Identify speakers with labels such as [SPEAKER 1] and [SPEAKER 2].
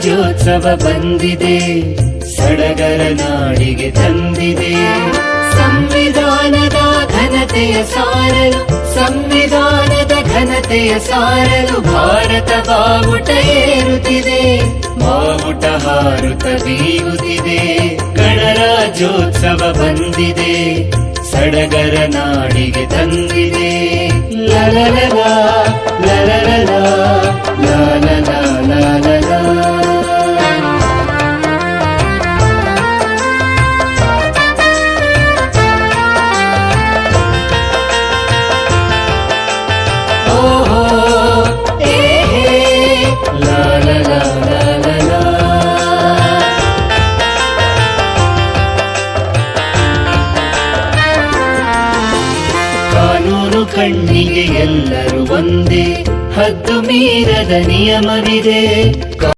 [SPEAKER 1] ಗಣರಾಜ್ಯೋತ್ಸವ ಬಂದಿದೆ. ಸಡಗರ ನಾಡಿಗೆ ತಂದಿದೆ. ಸಂವಿಧಾನದ ಘನತೆಯ ಸಾರಲು, ಸಂವಿಧಾನದ ಘನತೆಯ ಸಾರಲು ಭಾರತ ಬಾವುಟ ಏರುತ್ತಿದೆ. ಬಾವುಟ ಹಾರುತ ಬೀಗುತ್ತಿದೆ ಗಣರಾಜ್ಯೋತ್ಸವ ಬಂದಿದೆ. ಸಡಗರ ನಾಡಿಗೆ ತಂದಿದೆ. ಲಲಲಲ ಕಣ್ಣಿಗೆ ಎಲ್ಲರೂ ಒಂದೇ. ಹದ್ದು ಮೀರದ ನಿಯಮವಿದೆ.